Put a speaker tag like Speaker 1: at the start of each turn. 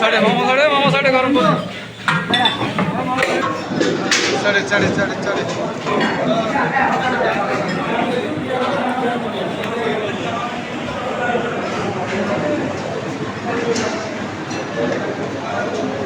Speaker 1: সাড়ে মামা সাড়ে মামা সাড়ে গরম সাড়ে সাড়ে সাড়ে সাড়ে Thank you.